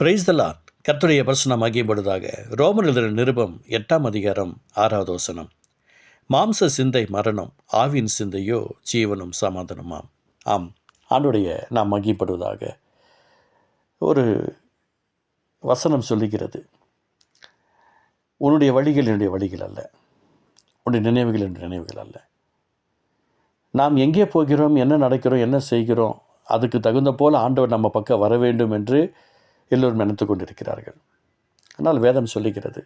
Price தலான் கர்த்தருடைய பரிசுனம் ஆகியப்படுவதாக ரோமர் நிருபம் எட்டாம் அதிகாரம் ஆறாவது வசனம். மாம்ச சிந்தை மரணம் ஆவின் சிந்தையோ ஜீவனும் சமாதானமாம். ஆம் ஆண்டுடைய நாம் மகிப்படுவதாக ஒரு வசனம் சொல்லுகிறது. உன்னுடைய வழிகள் என்னுடைய வழிகள் அல்ல. உன்னுடைய நினைவுகள் என்னுடைய நினைவுகள் அல்ல. நாம் எங்கே போகிறோம் என்ன நடக்கிறோம் என்ன செய்கிறோம் அதுக்கு தகுந்த போல் ஆண்டவர் நம்ம பக்கம் வர வேண்டும் என்று எல்லோரும் நினைத்து கொண்டிருக்கிறார்கள். ஆனால் வேதம் சொல்லுகிறது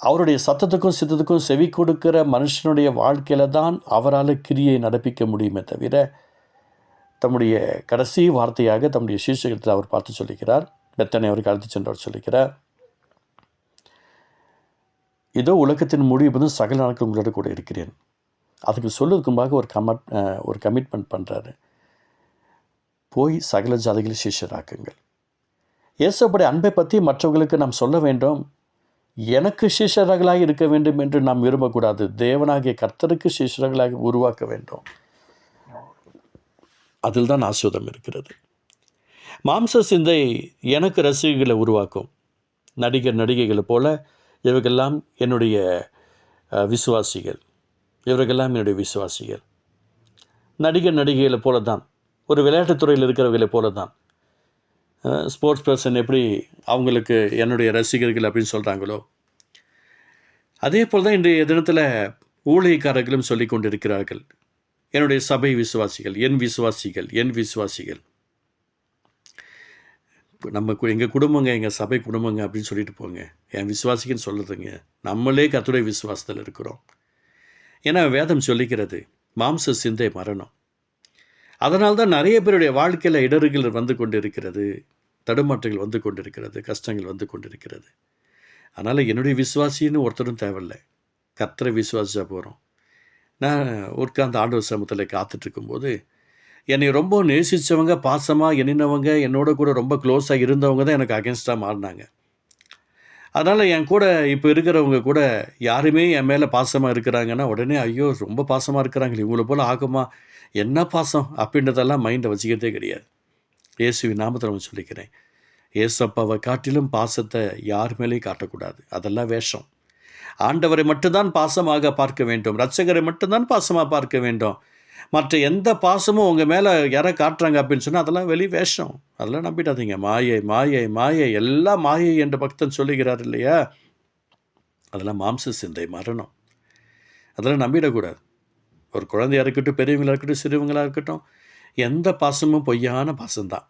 அவருடைய சத்தத்துக்கும் சித்தத்துக்கும் செவி கொடுக்கிற மனுஷனுடைய வாழ்க்கையில் தான் அவரால் கிரியை நடப்பிக்க முடியுமே தவிர தம்முடைய கடைசி வார்த்தையாக தம்முடைய சீசகத்தில் அவர் பார்த்து சொல்லுகிறார் பெத்தனை அவருக்கு அழைத்து சென்றவர் சொல்லுகிறார் இதோ உலகத்தின் முடிவு சகல நாட்கள் உங்களோட கூட இருக்கிறேன். அதுக்கு சொல்லுறதுக்கும்பாக ஒரு கமட் ஒரு கமிட்மெண்ட் பண்ணுறாரு போய் சகல ஜாதிகளை சிஷ்யராக்குங்கள். இயேசுப்படைய அன்பை பற்றி மற்றவர்களுக்கு நாம் சொல்ல வேண்டும் எனக்கு சிஷ்யர்களாக இருக்க வேண்டும் என்று நாம் விரும்பக்கூடாது. தேவனாகிய கர்த்தருக்கு சிஷ்யர்களாக உருவாக்க வேண்டும். அதில் தான் ஆசுவதம் இருக்கிறது. மாம்ச சிந்தை எனக்கு ரசிகர்களை உருவாக்கும். நடிகர் நடிகைகளை போல இவர்களெல்லாம் என்னுடைய விசுவாசிகள். இவர்களெல்லாம் என்னுடைய விசுவாசிகள். நடிகர் நடிகைகளை போல தான் ஒரு விளையாட்டுத் துறையில் இருக்கிறவர்களை போல தான் ஸ்போர்ட்ஸ் பர்சன் எப்படி அவங்களுக்கு என்னுடைய ரசிகர்கள் அப்படின்னு சொல்கிறாங்களோ அதே போல் தான் இன்றைய தினத்தில் ஊழியக்காரர்களும் சொல்லி கொண்டிருக்கிறார்கள். என்னுடைய சபை விசுவாசிகள் என் விசுவாசிகள் என் விசுவாசிகள். நம்ம கு- எங்கள் குடும்பங்க எங்கள் சபை குடும்பங்க அப்படின்னு சொல்லிட்டு போங்க. என் விசுவாசிக்குன்னு சொல்லுதுங்க நம்மளே கத்துடைய விசுவாசத்தில் இருக்கிறோம். ஏன்னா வேதம் சொல்லிக்கிறது மாம்ச சிந்தை மரணம். அதனால்தான் தான் நிறைய பேருடைய வாழ்க்கையில் இடர்கள் வந்து கொண்டிருக்கிறது தடுமாற்றங்கள் வந்து கொண்டிருக்கிறது கஷ்டங்கள் வந்து கொண்டிருக்கிறது. அதனால் என்னுடைய விசுவாசின்னு ஒருத்தரும் தேவையில்லை. கத்தரை விசுவாசிச்சா போகிறோம் நான் உட்கார்ந்த ஆண்டவர் சமூகத்தில் காத்துட்ருக்கும்போது என்னை ரொம்ப நேசித்தவங்க பாசமாக எண்ணினவங்க என்னோட கூட ரொம்ப க்ளோஸாக இருந்தவங்க தான் எனக்கு அகேன்ஸ்டாக மாறினாங்க. அதனால் என் கூட இப்போ இருக்கிறவங்க கூட யாருமே என் மேலே பாசமாக இருக்கிறாங்கன்னா உடனே ஐயோ ரொம்ப பாசமாக இருக்கிறாங்களே இவங்கள போல் ஆகுமா? என்ன பாசம்? அப்படின்றதெல்லாம் மைண்டை வச்சுக்கிறதே கிடையாது. இயேசுவி நாமத்தில் நான் சொல்லிக்கிறேன். ஏசப்பாவை காட்டிலும் பாசத்தை யார் மேலேயும் காட்டக்கூடாது. அதெல்லாம் வேஷம். ஆண்டவரை மட்டும்தான் பாசமாக பார்க்க வேண்டும். ரட்சகரை மட்டும்தான் பாசமாக பார்க்க வேண்டும். மற்ற எந்த பாசமும் உங்கள் மேலே யாரை காட்டுறாங்க அப்படின்னு சொன்னால் அதெல்லாம் வெளி வேஷம். அதெல்லாம் நம்பிடாதீங்க. மாயை மாயை மாயை எல்லாம் மாயை என்று பக்தன் சொல்லுகிறார் இல்லையா? அதெல்லாம் மாம்ச சிந்தை மரணம். அதெல்லாம் நம்பிடக்கூடாது. ஒரு குழந்தையா இருக்கட்டும் பெரியவங்களா இருக்கட்டும் சிறுவங்களாக இருக்கட்டும் எந்த பாசமும் பொய்யான பாசம்தான்.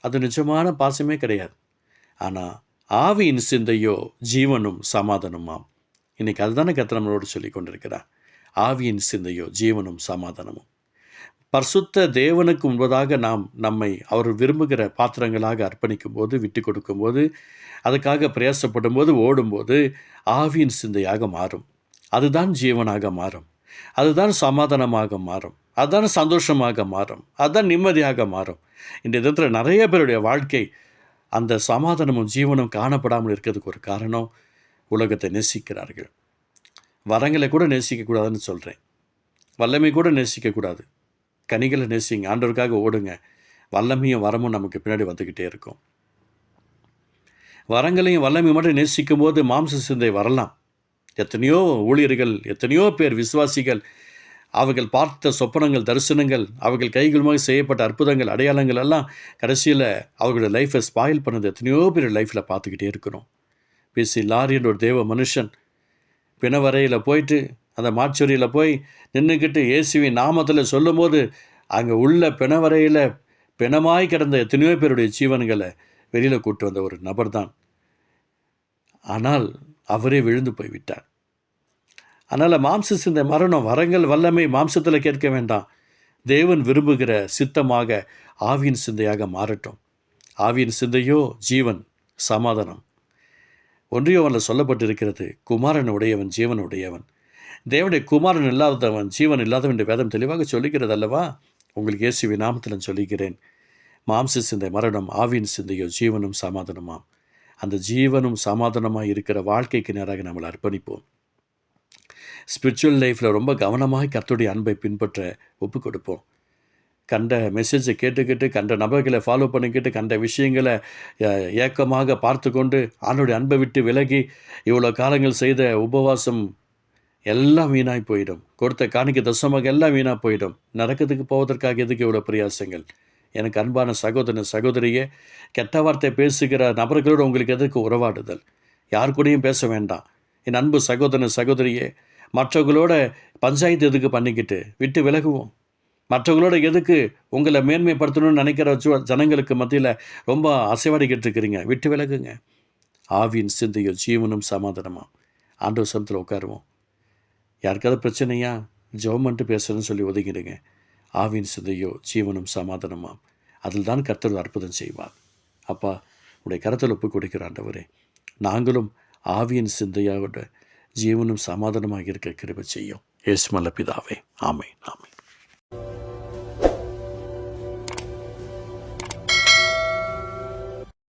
அது நிஜமான பாசமே கிடையாது. ஆனால் ஆவியின் சிந்தையோ ஜீவனும் சமாதானமாம். இன்னைக்கு அதுதானே கத்த நம்மளோடு சொல்லி கொண்டிருக்கிறான் ஆவியின் சிந்தையோ ஜீவனும் சமாதானமும். பர்சுத்த தேவனுக்கு முன்பதாக நாம் நம்மை அவர் விரும்புகிற பாத்திரங்களாக அர்ப்பணிக்கும் போது விட்டு கொடுக்கும்போது அதுக்காக பிரயாசப்படும் போது ஓடும்போது ஆவியின் சிந்தையாக மாறும். அதுதான் ஜீவனாக மாறும். அதுதான் சமாதானமாக மாறும். அதுதான் சந்தோஷமாக மாறும். அதுதான் நிம்மதியாக மாறும். இந்த தினத்தில் நிறைய பேருடைய வாழ்க்கை அந்த சமாதானமும் ஜீவனும் காணப்படாமல் இருக்கிறதுக்கு ஒரு காரணம் உலகத்தை நேசிக்கிறார்கள். வரங்களை கூட நேசிக்கக்கூடாதுன்னு சொல்கிறேன் வல்லமை கூட நேசிக்கக்கூடாது. கனிகளை நேசிங்க. ஆண்டவருக்காக ஓடுங்க. வல்லமையும் வரமும் நமக்கு பின்னாடி வந்துக்கிட்டே இருக்கும். வரங்களையும் வல்லமையும் மட்டும் நேசிக்கும் போது மாம்ச சிந்தை வரலாம். எத்தனையோ ஊழியர்கள் எத்தனையோ பேர் விசுவாசிகள் அவர்கள் பார்த்த சொப்பனங்கள் தரிசனங்கள் அவர்கள் கைகளுமாக செய்யப்பட்ட அற்புதங்கள் அடையாளங்கள் எல்லாம் கடைசியில் அவர்களுடைய லைஃப்பை ஸ்பாயில் பண்ணது எத்தனையோ பேர் லைஃப்பில் பார்த்துக்கிட்டே இருக்கிறோம். பிசி லாரின்ற ஒரு தேவ மனுஷன் பிணவரையில் போயிட்டு அந்த மாச்சொரியில் போய் நின்றுக்கிட்டு இயேசுவின் நாமத்தில் சொல்லும்போது அங்கே உள்ள பிணவரையில் பிணமாய் கிடந்த எத்தனையோ பேருடைய ஜீவன்களை வெளியில் கூட்டு வந்த ஒரு நபர் தான் ஆனால் அவரே விழுந்து போய்விட்டார். அதனால் மாம்ச சிந்தை மரணம் வரங்கள் வல்லமை மாம்சத்தில் கேட்க வேண்டாம். தேவன் விரும்புகிற சித்தமாக ஆவியின் சிந்தையாக மாறட்டும். ஆவியின் சிந்தையோ ஜீவன் சமாதானம். ஒன்றியவனில் சொல்லப்பட்டிருக்கிறது குமாரன் உடையவன் ஜீவன் உடையவன். தேவனுடைய குமாரன் இல்லாதவன் ஜீவன் இல்லாதவன் என்று வேதம் தெளிவாக சொல்லுகிறது அல்லவா? உங்களுக்கு இயேசுவி நாமத்தில் சொல்லுகிறேன். சொல்லிக்கிறேன் மாம்ச சிந்தை மரணம் ஆவியின் சிந்தையோ ஜீவனும் சமாதானமாம். அந்த ஜீவனும் சமாதானமாக இருக்கிற வாழ்க்கைக்கு நேராக நம்மளை அர்ப்பணிப்போம். ஸ்பிரிச்சுவல் லைஃப்பில் ரொம்ப கவனமாக கர்த்துடைய அன்பை பின்பற்ற ஒப்பு கொடுப்போம் கண்ட மெசேஜை கேட்டுக்கிட்டு கண்ட நபர்களை ஃபாலோ பண்ணிக்கிட்டு கண்ட விஷயங்களை ஏக்கமாக பார்த்து கொண்டு ஆண்டோடைய அன்பை விட்டு விலகி இவ்வளோ காலங்கள் செய்த உபவாசம் எல்லாம் வீணாய் போயிடும். கொடுத்த காணிக்க தசமாக எல்லாம் வீணாக போயிடும். நடக்கிறதுக்கு போவதற்காக எதுக்கு இவ்வளோ பிரயாசங்கள்? எனக்கு அன்பான சகோதரன் சகோதரியே கெட்ட வார்த்தை பேசுகிற நபர்களோடு உங்களுக்கு எதுக்கு உறவாடுதல்? யார் கூடயும் பேச வேண்டாம். என் அன்பு சகோதரன் சகோதரியே மற்றவங்களோட பஞ்சாயத்து எதுக்கு பண்ணிக்கிட்டு விட்டு விலகுவோம். மற்றவங்களோட எதுக்கு உங்களை மேன்மைப்படுத்தணும்னு நினைக்கிற ஜனங்களுக்கு மத்தியில் ரொம்ப அசைவாடிக்கிட்டு இருக்கிறீங்க. விட்டு விலகுங்க. ஆவியின் சிந்தையோ ஜீவனும் சமாதானமாக ஆண்டவ சமத்தில் உட்காருவோம். யாருக்காவது பிரச்சனையா? ஜெபம் பண்ணிட்டு பேசுகிறேன்னு சொல்லி ஒதுங்கிடுங்க ஆவியின் சிந்தையோ ஜீவனும் சமாதானமாம் அதில் தான் கர்த்தர் அற்புதம் செய்வார். அப்பா உடைய கருத்தில் ஒப்பு கொடுக்கிற ஆண்டவரே நாங்களும் ஆவியின் சிந்தையாவோட ஜீவனும் சமாதானமாக இருக்க கிருபை செய்யும். ஏசுமல்ல பிதாவே. ஆமை ஆமை